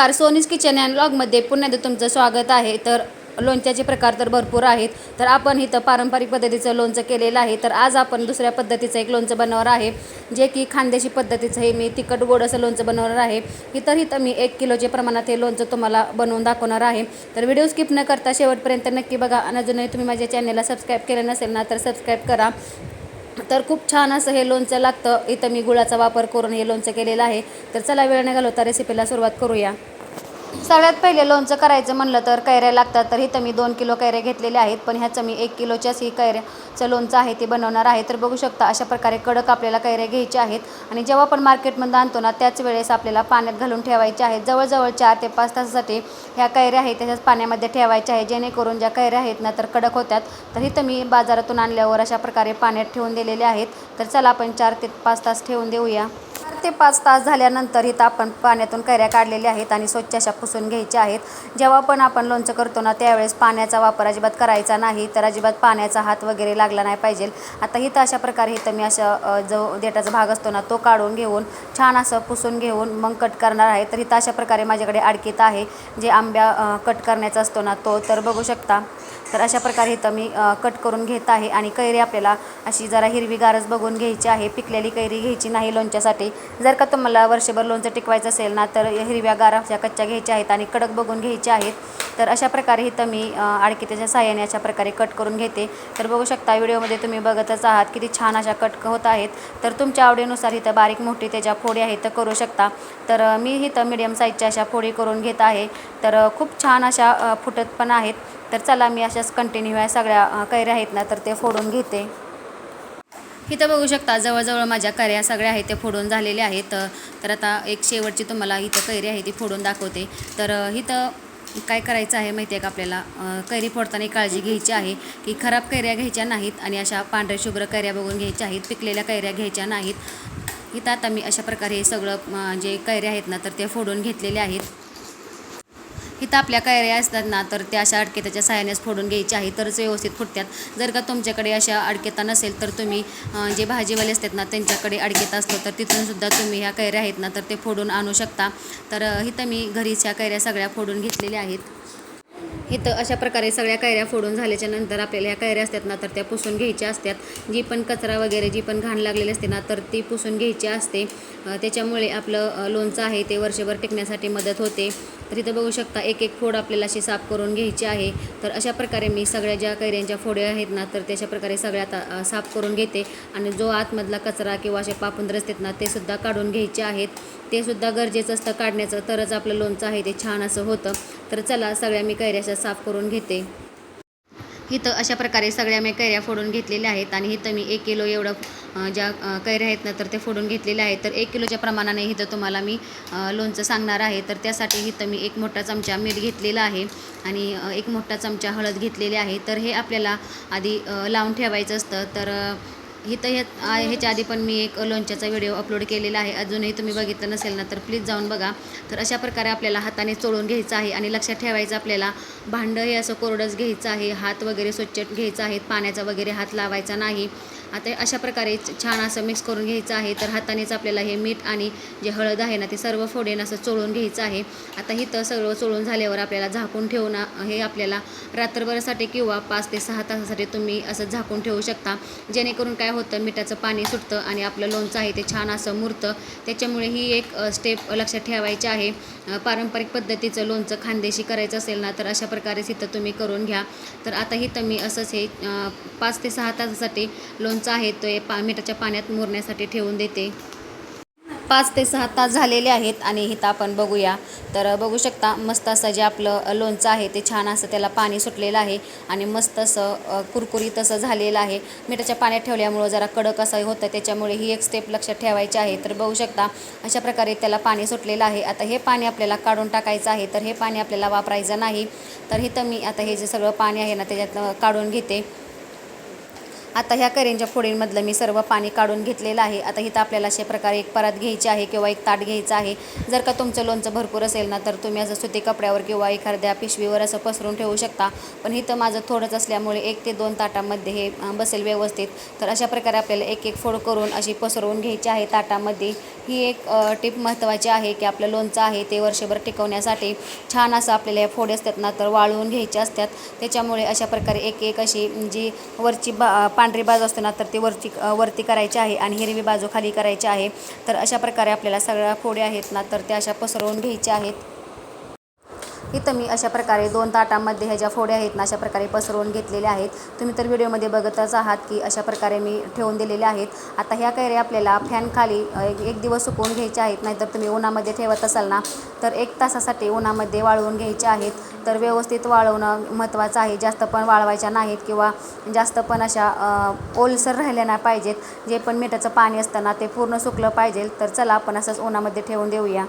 नमस्कार. सोनीज kitchen and ब्लॉगमध्ये पुन्हा एकदा तुमचं स्वागत आहे. तर लोणच्याचे प्रकार तर भरपूर आहेत. तर आपण इथं पारंपरिक पद्धतीचं लोणचं केलेलं आहे. तर आज आपण दुसऱ्या पद्धतीचं एक लोणचं बनवणार आहे. जे की खानदेशी पद्धतीचं हे मी तिखट गोड असं लोणचं बनवणार आहे. इतर इथं मी एक किलोच्या प्रमाणात हे लोणचं तुम्हाला बनवून दाखवणार आहे. तर व्हिडिओ स्किप न करता शेवटपर्यंत नक्की बघा. आणि अजूनही तुम्ही माझ्या चॅनलला सबस्क्राईब केलं नसेल ना तर सबस्क्राईब करा. तर खूप छान असं हे लोणचं लागतं. इथं मी गुळाचा वापर करून हे लोणचं केलेलं आहे. तर चला वेळ न घालवता रेसिपीला सुरुवात करूया. सगळ्यात पहिले लोणचं करायचं म्हणलं तर कैऱ्या लागतात तर इथं मी दोन किलो कैऱ्या घेतलेल्या आहेत पण ह्याचं मी एक किलोच्याच ही कैऱ्याचं लोणचं आहे ते बनवणार आहे. तर बघू शकता अशा प्रकारे कडक आपल्याला कैऱ्या घ्यायच्या आहेत. आणि जेव्हा आपण मार्केटमध्ये आणतो ना त्याच वेळेस आपल्याला पाण्यात घालून ठेवायचे आहेत. जवळजवळ चार ते पाच तासासाठी ह्या कैऱ्या आहेत त्याच्याच पाण्यामध्ये ठेवायच्या आहे जेणेकरून ज्या कैऱ्या आहेत ना तर कडक होत्यात तर इथं मी बाजारातून आणल्यावर अशा प्रकारे पाण्यात ठेवून दिलेले आहेत. तर चला आपण चार ते पाच तास ठेवून देऊया. ते पाच तास झाल्यानंतर इथं आपण पाण्यातून कैऱ्या काढलेल्या आहेत आणि स्वच्छ अशा पुसून घ्यायच्या आहेत. जेव्हा पण आपण लोणचं करतो ना त्यावेळेस पाण्याचा वापर अजिबात करायचा नाही तर अजिबात पाण्याचा हात वगैरे लागला नाही पाहिजे. आता इथं अशा प्रकारे इथं मी अशा जो देठाचा भाग असतो ना तो काढून घेऊन छान असं पुसून घेऊन मग कट करणार आहे. तर इथं अशा प्रकारे माझ्याकडे अडकीत आहे. जे आंब्या कट करण्याचा असतो ना तो तर बघू शकता. तर अशा प्रकारे इथं मी कट करून घेत आहे आणि कैरी आपल्याला अशी जरा हिरवीगारच बघून घ्यायची आहे. पिकलेली कैरी घ्यायची नाही लोणच्यासाठी. जर का तुम्हाला वर्षभर लोणचं टिकवायचं असेल ना तर हिरव्या गार अशा कच्च्या घ्यायच्या आहेत आणि कडक बघून घ्यायच्या आहेत. तर अशा प्रकारे इथं मी अ, आडकीत्याच्या साह्याने अशा प्रकारे कट करून घेते. तर बघू शकता व्हिडिओमध्ये तुम्ही बघतच आहात किती छान अशा कट होत आहेत. तर तुमच्या आवडीनुसार इथं बारीक मोठी त्याच्या फोडी आहेत तर करू शकता. तर मी इथं मीडियम साईजच्या अशा फोडी करून घेत आहे. तर खूप छान अशा फुटत पण आहेत. तर चला मी अशाच कंटिन्यू आहे सगळ्या कैऱ्या आहेत ना तर ते फोडून घेते. इथं बघू शकता जवळजवळ माझ्या कैऱ्या सगळ्या आहेत ते फोडून झालेल्या आहेत. तर आता एक शेवटची तुम्हाला इथं कैरी आहे ती फोडून दाखवते. तर इथं काय करायचं आहे माहिती आहे का आपल्याला? कैरी फोडताना काळजी घ्यायची आहे की खराब कैऱ्या घ्यायच्या नाहीत आणि अशा पांढऱ्या शुभ्र कैऱ्या बघून घ्यायच्या आहेत पिकलेल्या कैऱ्या घ्यायच्या नाहीत. इथं आता मी अशा प्रकारे हे सगळं जे कैऱ्या आहेत ना तर ते फोडून घेतलेले आहेत. इथं आपल्या कैऱ्या असतात ना तर त्या अशा अडकेताच्या साह्यानेच फोडून घ्यायच्या आहे. तरच व्यवस्थित फुटतात जर का तुमच्याकडे अशा अडकेता नसेल तर तुम्ही जे भाजीवाले असतात ना त्यांच्याकडे अडकेता असतो तर तिथून सुद्धा तुम्ही ह्या कैऱ्या आहेत ना तर ते फोडून आणू शकता. तर इथं मी घरीच ह्या कैऱ्या सगळ्या फोडून घेतलेल्या आहेत. इथं अशा प्रकारे सगळ्या कैऱ्या फोडून झाल्याच्यानंतर आपल्याला ह्या कैऱ्या असतात ना तर त्या पुसून घ्यायच्या असतात. जी पण कचरा वगैरे जी पण घाण लागलेली असते ना तर ती पुसून घ्यायची असते. त्याच्यामुळे आपलं लोणचं आहे ते वर्षभर टिकण्यासाठी मदत होते. तर इथं बघू शकता एक एक फोड आपल्याला अशी साफ करून घ्यायची आहे. तर अशा प्रकारे मी सगळ्या ज्या कैऱ्यांच्या फोड्या आहेत ना तर त्याशा प्रकारे सगळ्या साफ करून घेते. आणि जो आतमधला कचरा किंवा असे पापुंद्र असतात ना ते सुद्धा काढून घ्यायचे आहेत. ते सुद्धा गरजेचं असतं काढण्याचं तरच आपलं लोणचं आहे ते छान असं होतं. तर चला सगळ्या मी कैऱ्याच्या साफ करून घेते. इथं अशा प्रकारे सगळ्या मी कैऱ्या फोडून घेतलेल्या आहेत आणि इथं मी एक किलो एवढं ज्या कैऱ्या आहेत ना तर ते फोडून घेतलेल्या आहेत. तर एक किलोच्या प्रमाणाने इथं तुम्हाला मी लोणचं सांगणार आहे. तर त्यासाठी इथं मी एक मोठा चमचा मीठ घेतलेला आहे आणि एक मोठा चमचा हळद घेतलेली आहे. तर हे आपल्याला आधी लावून ठेवायचं असतं. तर इथं हे ह्याच्या आधी पण मी एक लोणच्याचा व्हिडिओ अपलोड केलेला आहे. अजूनही तुम्ही बघितलं नसेल ना तर प्लीज जाऊन बघा. तर अशा प्रकारे आपल्याला हाताने चोळून घ्यायचं आहे आणि लक्षात ठेवायचं आपल्याला भांडं हे असं कोरडंच घ्यायचं आहे. हात वगैरे स्वच्छ घ्यायचं आहे. पाण्याचा वगैरे हात लावायचा नाही. आता अशा प्रकारे छान असं मिक्स करून घ्यायचं आहे. तर हातानेच आपल्याला हे मीठ आणि जे हळद आहे ना ते सर्व फोडेन असं चोळून घ्यायचं आहे. आता इथं सर्व चोळून झाल्यावर आपल्याला झाकून ठेवून हे आपल्याला रात्रभरासाठी किंवा पाच ते सहा तासासाठी तुम्ही असं झाकून ठेवू शकता. जेणेकरून काय होतं मिठाचं पाणी सुटतं आणि आपलं लोणचं आहे ते छान असं मुरतं. त्याच्यामुळे ही एक स्टेप लक्षात ठेवायची आहे. पारंपरिक पद्धतीचं लोणचं खानदेशी करायचं असेल ना तर अशा प्रकारेच इथं तुम्ही करून घ्या. तर आता इथं मी असंच हे पाच ते सहा तासासाठी लोणचं आहे तो पा मिठाच्या पाण्यात मुरण्यासाठी ठेवून देते. पाच ते सहा तास झालेले आहेत आणि इथं आपण बघूया. तर बघू शकता मस्त असं जे आपलं लोणचं आहे ते छान असं त्याला पाणी सुटलेलं आहे आणि मस्त असं कुरकुरीत असं झालेलं आहे. मिठाच्या पाण्यात ठेवल्यामुळं जरा कडक असं होतं त्याच्यामुळे ही एक स्टेप लक्षात ठेवायची आहे. तर बघू शकता अशा प्रकारे त्याला पाणी सुटलेलं आहे. आता हे पाणी आपल्याला काढून टाकायचं आहे तर हे पाणी आपल्याला वापरायचं नाही. तर इथं मी आता हे जे सगळं पाणी आहे ना त्याच्यात काढून घेते. आता ह्या करेंच्या फोडींमधलं मी सर्व पाणी काढून घेतलेलं आहे. आता इथं आपल्याला अशा प्रकारे एक परात घ्यायची आहे किंवा एक ताट घ्यायचं आहे. जर का तुमचं लोणचं भरपूर असेल ना तर तुम्ही असं सुती कपड्यावर किंवा एखाद्या पिशवीवर असं पसरून ठेवू शकता. पण इथं माझं थोडंच असल्यामुळे एक ते दोन ताटामध्ये हे बसेल व्यवस्थित. तर अशा प्रकारे आपल्याला एक एक फोड करून अशी पसरवून घ्यायची आहे ताटामध्ये. ही एक टिप महत्त्वाची आहे की आपलं लोणचं आहे ते वर्षभर टिकवण्यासाठी छान असं आपल्याला या फोडी असतात ना तर वाळवून घ्यायचे असतात. त्याच्यामुळे अशा प्रकारे एक एक अशी जी वरची बा पांढरी बाजू असते ना तर ती वरती वरती करायची आहे आणि हिरवी बाजू खाली करायची आहे. तर अशा प्रकारे आपल्याला सगळ्या फोड्या आहेत ना तर त्या अशा पसरवून घ्यायच्या आहेत. इथं मी अशा प्रकारे दोन ताटामध्ये ह्या ज्या फोड्या आहेत ना अशा प्रकारे पसरवून घेतलेल्या आहेत. तुम्ही तर व्हिडिओमध्ये बघतच आहात की अशा प्रकारे मी ठेवून दिलेल्या आहेत. आता ह्या कैऱ्या आपल्याला फॅनखाली एक एक दिवस सुकवून घ्यायच्या आहेत. नाहीतर तुम्ही उन्हामध्ये ठेवत असाल ना तर एक तासासाठी उन्हामध्ये वाळवून घ्यायच्या आहेत. तर व्यवस्थित वाळवणं महत्त्वाचं आहे. जास्त पण वाळवायच्या नाहीत किंवा जास्त पण अशा ओलसर राहिल्या नाही पाहिजेत. जे पण मिठाचं पाणी असताना ते पूर्ण सुकलं पाहिजे तर चला आपण असंच उन्हामध्ये ठेवून देऊया.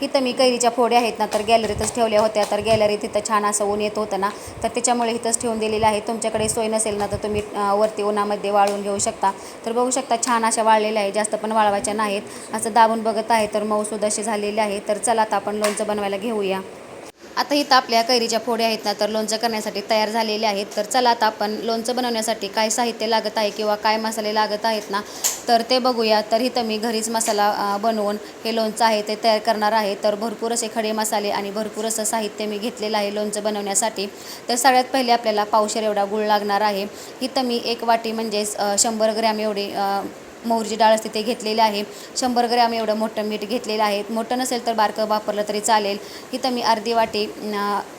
इथं मी कैरीच्या फोड्या आहेत ना तर गॅलरीतच ठेवल्या होत्या. तर गॅलरीत इथं छान असं ऊन येत होतं ना. तर त्याच्यामुळे इथंच ठेवून दिलेलं आहे. तुमच्याकडे सोय नसेल ना तर तुम्ही वरती उन्हामध्ये वाळून घेऊ शकता. तर बघू शकता छान अशा वाळलेल्या आहे जास्त पण वाळवायच्या नाहीत. असं दाबून बघत आहे तर मऊसूद असे झालेली आहे. तर चला आता आपण लोणचं बनवायला घेऊया. आता इथं आपल्या कैरीच्या फोड्या आहेत ना तर लोणचं करण्यासाठी तयार झालेले आहेत. तर चला आता आपण लोणचं बनवण्यासाठी काय साहित्य लागत आहे किंवा काय मसाले लागत आहेत ना तर ते बघूया. तर इथं मी घरीच मसाला बनवून हे लोणचं आहे ते तयार करणार आहे. तर भरपूर असे खडे मसाले आणि भरपूर असं साहित्य मी घेतलेलं आहे लोणचं बनवण्यासाठी. तर सगळ्यात पहिले आपल्याला पावशेर एवढा गुळ लागणार आहे. इथं मी एक वाटी म्हणजेच शंभर ग्रॅम एवढी मोहरीची डाळ असते ते घेतलेले आहे. शंभर ग्रॅम एवढं मोठं मीठ घेतलेलं आहे. मोठं नसेल तर बारकं वापरलं तरी चालेल. इथं मी अर्धी वाटी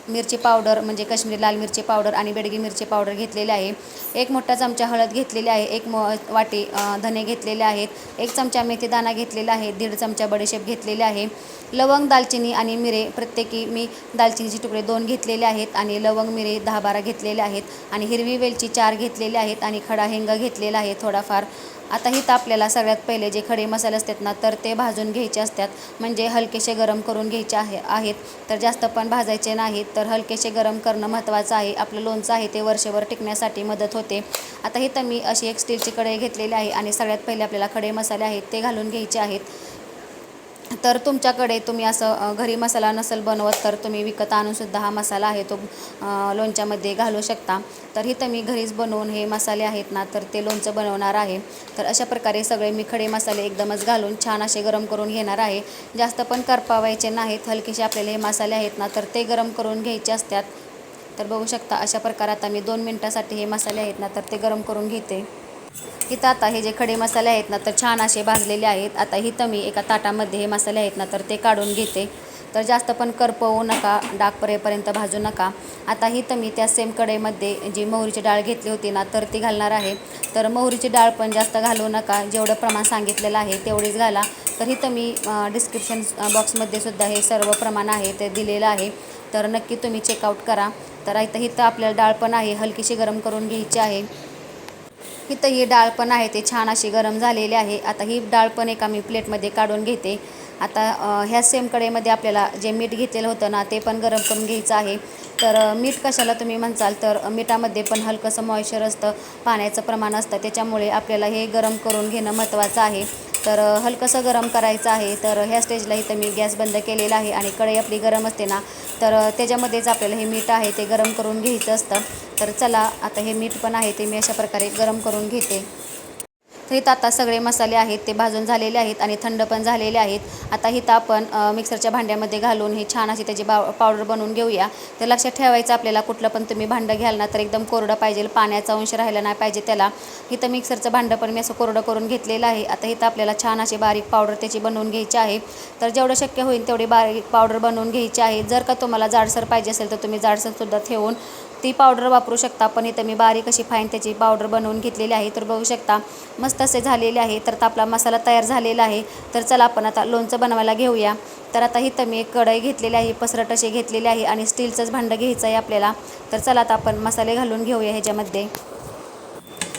मिरची पावडर म्हणजे काश्मीरी लाल मिरची पावडर आणि बेडगी मिरची पावडर घेतलेली आहे. एक मोठा चमचा हळद घेतलेली आहे. एक मो वाटी धने घेतलेले आहेत. एक चमचा मेथी दाणा घेतलेला आहे. दीड चमचा बडीशेप घेतलेले आहे. लवंग दालचिनी आणि मिरे प्रत्येकी मी दालचिनीचे तुकडे दोन घेतलेले आहेत आणि लवंग मिरे दहा बारा घेतलेले आहेत आणि हिरवी वेलची चार घेतलेले आहेत आणि खडा हिंग घेतलेला आहे थोडाफार. आता इथं आपल्याला सगळ्यात पहिले जे खडे मसाले असतात ना तर ते भाजून घ्यायचे असतात. म्हणजे हलकेसे गरम करून घ्यायचे आहे आहेत. तर जास्त पण भाजायचे नाहीत तर हलकेसे गरम करणं महत्त्वाचं आहे. आपलं लोणचं आहे ते वर्षभर टिकण्यासाठी मदत होते. आता इथं मी अशी एक स्टीलची कढई घेतलेली आहे आणि सगळ्यात पहिले आपल्याला खडे मसाले आहेत ते घालून घ्यायचे आहेत. तर तुमच्याकडे तुम्ही असं घरी मसाला नसेल बनवत तर तुम्ही विकत आणूनसुद्धा हा मसाला आहे तो लोणच्यामध्ये घालू शकता. तर इथं मी घरीच बनवून हे मसाले आहेत ना तर ते लोणचं बनवणार आहे. तर अशा प्रकारे सगळे मी खडे मसाले एकदमच घालून छान असे गरम करून घेणार आहे. जास्त पण करपावायचे नाहीत हलकेसे आपल्याला हे मसाले आहेत ना तर ते गरम करून घ्यायचे असतात. तर बघू शकता अशा प्रकारे आता मी दोन मिनटासाठी हे मसाले आहेत ना तर ते गरम करून घेते. इथं आता हे जे खडे मसाले आहेत ना तर छान असे भाजलेले आहेत. आता इथं मी एका ताटामध्ये हे मसाले आहेत ना तर ते काढून घेते. तर जास्त पण करपवू नका डाग परेपर्यंत भाजू नका. आता इथं मी त्या सेम कढईमध्ये जी मोहरीची डाळ घेतली होती ना तर ती घालणार आहे. तर मोहरीची डाळ पण जास्त घालू नका जेवढं प्रमाण सांगितलेलं आहे तेवढीच घाला. तर इथं मी डिस्क्रिप्शन बॉक्समध्ये सुद्धा हे सर्व प्रमाण आहे ते दिलेलं आहे. तर नक्की तुम्ही चेकआउट करा. तर इथं इथं आपल्याला डाळ पण आहे हलकीशी गरम करून घ्यायची आहे. इथं ही डाळ पण आहे ते छान अशी गरम झालेली आहे. आता ही डाळ पण एका मी प्लेटमध्ये काढून घेते. आता ह्या सेम कडेमध्ये आपल्याला जे मीठ घेतलेलं होतं ना ते पण गरम करून घ्यायचं आहे. तर मीठ कशाला तुम्ही म्हणसाल तर मिठामध्ये पण हलकंसं मॉइश्चर असतं पाण्याचं प्रमाण असतं त्याच्यामुळे आपल्याला हे गरम करून घेणं महत्त्वाचं आहे. तर हलकंसं गरम करायचं आहे. तर ह्या स्टेजला इथं मी गॅस बंद केलेला आहे आणि कढई आपली गरम असते ना तर त्याच्यामध्येच आपल्याला हे मीठ आहे ते गरम करून घ्यायचं असतं. तर चला आता हे मीठ पण आहे ते मी अशा प्रकारे गरम करून घेते. तर इथं आता सगळे मसाले आहेत ते भाजून झालेले आहेत आणि थंड पण झालेले आहेत. आता इथं आपण मिक्सरच्या भांड्यामध्ये घालून हे छान अशी त्याची बा पावडर बनवून घेऊया. तर लक्षात ठेवायचं आपल्याला कुठलं पण तुम्ही भांडं घ्याल ना तर एकदम कोरडं पाहिजे पाण्याचा अंश राहिला नाही पाहिजे त्याला. इथं मिक्सरचं भांडं पण मी असं कोरडं करून घेतलेलं आहे. आता इथं आपल्याला छान अशी बारीक पावडर त्याची बनवून घ्यायची आहे. तर जेवढं शक्य होईल तेवढी बारीक पावडर बनवून घ्यायची आहे. जर का तुम्हाला जाडसर पाहिजे असेल तर तुम्ही जाडसरसुद्धा ठेवून ती पावडर वापरू शकता. पण इथं मी बारीक अशी फाईन त्याची पावडर बनवून घेतलेली आहे. तर बघू शकता मस्त असे झालेले आहे. तर आता आपला मसाला तयार झालेला आहे. तर चला आपण आता लोणचं बनवायला घेऊया. तर आता इथं मी एक कढई घेतलेली आहे पसरट असे घेतलेले आहे आणि स्टीलचंच भांडं घ्यायचं आहे आपल्याला. तर चला आता आपण मसाले घालून घेऊया ह्याच्यामध्ये.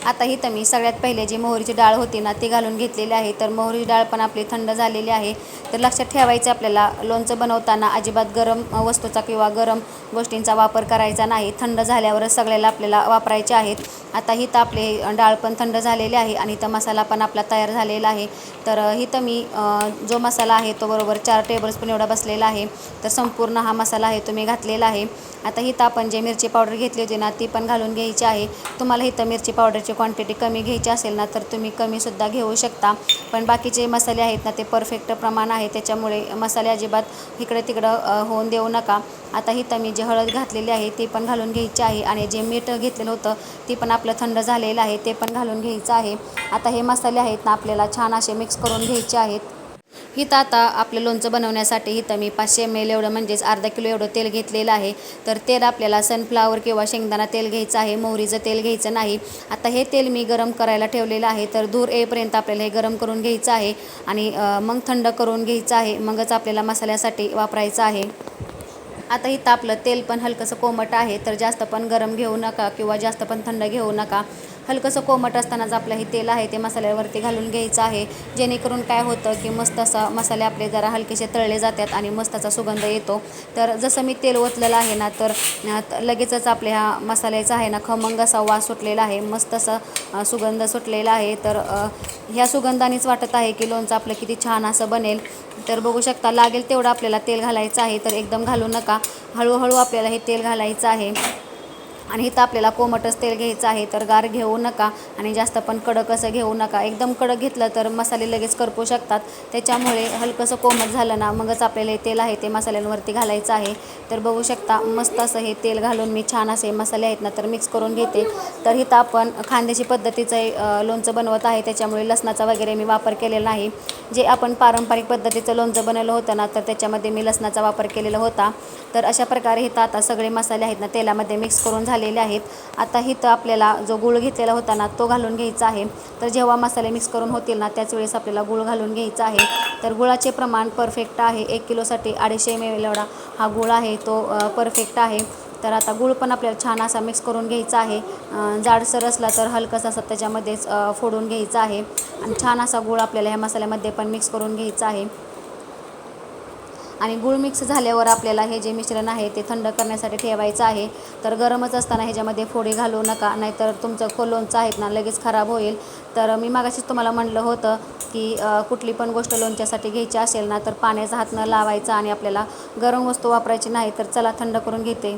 आता इथं मी सगळ्यात पहिले जी मोहरीची डाळ होती ना ती घालून घेतलेली आहे. तर मोहरीची डाळ पण आपली थंड झालेली आहे. तर लक्षात ठेवायचं आपल्याला लोणचं बनवताना अजिबात गरम वस्तूचा किंवा गरम गोष्टींचा वापर करायचा नाही. थंड झाल्यावरच सगळ्याला आपल्याला वापरायचे आहेत. आता हिथं आपले डाळ पण थंड झालेले आहे आणि इथं मसाला पण आपला तयार झालेला आहे. तर इथं मी जो मसाला आहे तो बरोबर चार टेबलस्पून एवढा बसलेला आहे. तर संपूर्ण हा मसाला आहे तो मी घातलेला आहे. आता हिथं आपण जे मिरची पावडर घेतली होती ना ती पण घालून घ्यायची आहे. तुम्हाला इथं मिरची पावडरची क्वांटिटी कमी घ्यायची असेल ना तर तुम्ही कमीसुद्धा घेऊ शकता. पण बाकीचे मसाले आहेत ना ते परफेक्ट प्रमाण आहे. त्याच्यामुळे मसाले अजिबात इकडे तिकडं होऊन देऊ नका. आता हिथं मी जे हळद घातलेली आहे ती पण घालून घ्यायची आहे. आणि जे मीठ घेतलेलं होतं ती पण आपलं थंड झालेलं आहे ते पण घालून घ्यायचं आहे. आता हे मसाले आहेत ना आपल्याला छान असे मिक्स करून घ्यायचे आहेत. इथं आता आपलं लोणचं बनवण्यासाठी इथं मी पाचशे एम एल एवढं म्हणजेच अर्धा किलो एवढं तेल घेतलेलं आहे. तर तेल आपल्याला सनफ्लावर किंवा शेंगदाणा तेल घ्यायचं आहे मोहरीचं तेल घ्यायचं नाही. आता हे तेल मी गरम करायला ठेवलेलं आहे तर दूर येईपर्यंत आपल्याला हे गरम करून घ्यायचं आहे. आणि मग थंड करून घ्यायचं आहे मगच आपल्याला मसाल्यासाठी वापरायचं आहे. आता इथं आपलं तेल पण हलकंसं कोमट आहे तर जास्त पण गरम घेऊ नका किंवा जास्त पण थंड घेऊ नका. हलकंसं कोमट असतानाच आपलं हे तेल आहे ते मसाल्यावरती घालून घ्यायचं आहे. जेणेकरून काय होतं की मस्त असा मसाले आपले जरा हलकेसे तळले जातात आणि मस्त असा सुगंध येतो. तर जसं मी तेल ओतलेलं आहे ना तर लगेचच आपल्या ह्या मसाल्याचा आहे ना खमंग असा वास सुटलेला आहे. मस्त असा सुगंध सुटलेला आहे. तर ह्या सुगंधानेच वाटत आहे की लोणचं आपलं किती छान असं बनेल. तर बघू शकता लागेल तेवढं आपल्याला तेल घालायचं आहे. तर एकदम घालू नका. हळूहळू आपल्याला हे तेल घालायचं आहे. आणि इथं आपल्याला कोमटच तेल घ्यायचं आहे तर गार घेऊ नका आणि जास्त पण कडक असं घेऊ नका. एकदम कडक घेतलं तर मसाले लगेच करपू शकतात. त्याच्यामुळे हलकंसं कोमट झालं ना मगच आपल्याला हे तेल आहे ते मसाल्यांवरती घालायचं आहे. तर बघू शकता मस्त असं हे तेल घालून मी छान असे मसाले आहेत ना तर मिक्स करून घेते. तर इथं आपण खांद्याची पद्धतीचं लोणचं बनवत आहे त्याच्यामुळे लसणाचा वगैरे मी वापर केलेला नाही. जे आपण पारंपरिक पद्धतीचं लोणचं बनवलं होतं ना तर त्याच्यामध्ये मी लसणाचा वापर केलेला होता. तर अशा प्रकारे इथं आता सगळे मसाले आहेत ना तेलामध्ये मिक्स करून झालेले आहेत. आता इथं आपल्याला जो गूळ घेतलेला होता ना तो घालून घ्यायचा आहे. तर जेव्हा मसाले मिक्स करून होतील ना त्याच वेळेस आपल्याला गूळ घालून घ्यायचा आहे. तर गुळाचे प्रमाण परफेक्ट आहे. एक किलोसाठी अडीचशे एम एल एवढा हा गूळ आहे तो परफेक्ट आहे. तर आता गूळ पण आपल्याला छान असा मिक्स करून घ्यायचा आहे. जाडसर असला तर हलकंसा असं त्याच्यामध्येच फोडून घ्यायचा आहे. आणि छान असा गूळ आपल्याला ह्या मसाल्यामध्ये पण मिक्स करून घ्यायचा आहे. आणि गुळ मिक्स झाल्यावर आपल्याला हे जे मिश्रण आहे ते थंड करण्यासाठी ठेवायचं आहे. तर गरमच असताना ह्याच्यामध्ये फोडी घालू नका नाहीतर तुमचं को लोणचं आहेत ना लगेच खराब होईल. तर मी मागाशीच तुम्हाला म्हणलं होतं की कुठली पण गोष्ट लोणच्यासाठी घ्यायची असेल ना तर पाण्याचा हात न लावायचा आणि आपल्याला गरम वस्तू वापरायची नाही तर चला थंड करून घेते.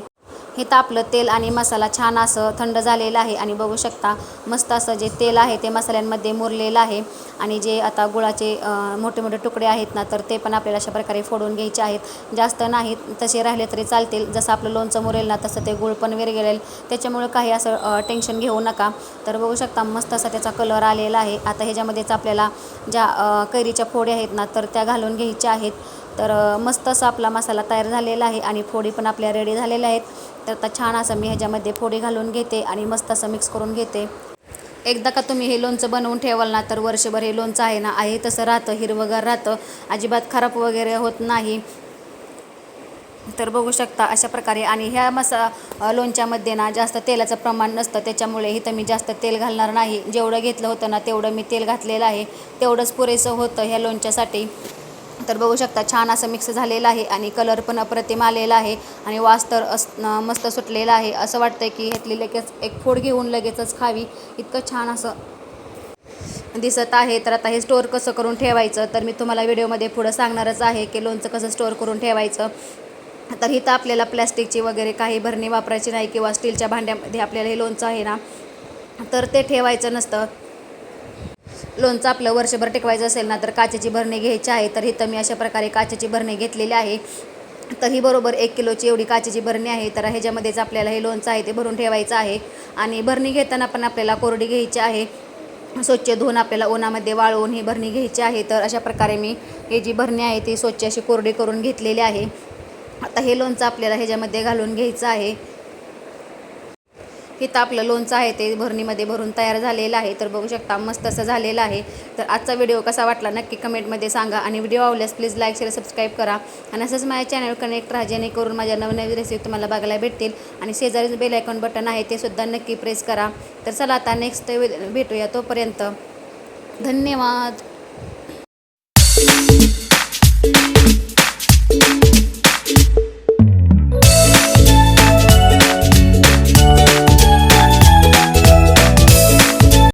हे तापलं तेल आणि मसाला छान असं थंड झालेलं आहे. आणि बघू शकता मस्त असं जे तेल आहे ते मसाल्यांमध्ये मुरलेलं आहे. आणि जे आता गुळाचे मोठे मोठे तुकडे आहेत ना तर ते पण आपल्याला अशा प्रकारे फोडून घ्यायचे आहेत. जास्त नाहीत तसे राहिले तरी चालतील. जसं आपलं लोणचं मुरेल ना तसं ते गुळ पण विरघळेल. त्याच्यामुळे काही असं टेन्शन घेऊ नका. तर बघू शकता मस्त असा त्याचा कलर आलेला आहे. आता ह्याच्यामध्येच आपल्याला ज्या कैरीच्या फोड्या आहेत ना तर त्या घालून घ्यायच्या आहेत. तर मस्त असा आपला मसाला तयार झालेला आहे आणि फोडी पण आपल्या रेडी झालेल्या आहेत. तर आता छान असं मी ह्याच्यामध्ये फोडी घालून घेते आणि मस्त असं मिक्स करून घेते. एकदा का तुम्ही हे लोणचं बनवून ठेवाल ना तर वर्षभर हे लोणचं आहे ना आहे तसं राहतं हिरवगार राहतं अजिबात खराब वगैरे होत नाही. तर बघू शकता अशा प्रकारे आणि ह्या मसा लोणच्यामध्ये ना जास्त तेलाचं प्रमाण नसतं त्याच्यामुळे इथं मी जास्त तेल घालणार नाही. जेवढं घेतलं होतं ना तेवढं मी तेल घातलेलं आहे. तेवढंच पुरेसं होतं ह्या लोणच्यासाठी. तर बघू शकता छान असं मिक्स झालेलं आहे आणि कलर पण अप्रतिम आलेला आहे आणि वास तर अस मस्त सुटलेला आहे. असं वाटतं की ह्यातली लगेच एक फोड घेऊन लगेचच खावी. इतकं छान असं दिसत आहे. तर आता हे स्टोअर कसं करून ठेवायचं? तर मी तुम्हाला व्हिडिओमध्ये पुढं सांगणारच आहे की लोणचं कसं स्टोअर करून ठेवायचं. तर इथं आपल्याला प्लॅस्टिकची वगैरे काही भरणी वापरायची नाही किंवा स्टीलच्या भांड्यामध्ये आपल्याला हे लोणचं आहे ना तर ते ठेवायचं नसतं. लोणचं आपलं वर्षभर टिकवायचं असेल ना तर काचेची भरणी घ्यायची आहे. तर इथं मी अशा प्रकारे काचेची भरणी घेतलेली आहे. तर ही बरोबर एक किलोची एवढी काचेची भरणी आहे. तर ह्याच्यामध्येच आपल्याला हे लोणचं आहे ते भरून ठेवायचं आहे. आणि भरणी घेताना पण आपल्याला कोरडी घ्यायची आहे. स्वच्छ धुवून आपल्याला उन्हामध्ये वाळवून ही भरणी घ्यायची आहे. तर अशा प्रकारे मी ही जी भरणी आहे ती स्वच्छ अशी कोरडी करून घेतलेली आहे. आता हे लोणचं आपल्याला ह्याच्यामध्ये घालून घ्यायचं आहे. इथं आपलं लोणचं आहे ते भरणीमध्ये भरून तयार झालेलं आहे. तर बघू शकता मस्त असं झालेलं आहे. तर आजचा व्हिडिओ कसा वाटला नक्की कमेंटमध्ये सांगा. आणि व्हिडिओ आवडल्यास प्लीज लाईक शेअर सबस्क्राईब करा. आणि असंच माझ्या चॅनल कनेक्ट राहा जेणेकरून माझ्या नवनवीन रेसिपी तुम्हाला बघायला भेटतील. आणि शेजारीच बेल आयकॉन बटन आहे ते सुद्धा नक्की प्रेस करा. तर चला आता नेक्स्ट भेटूया तोपर्यंत. धन्यवाद.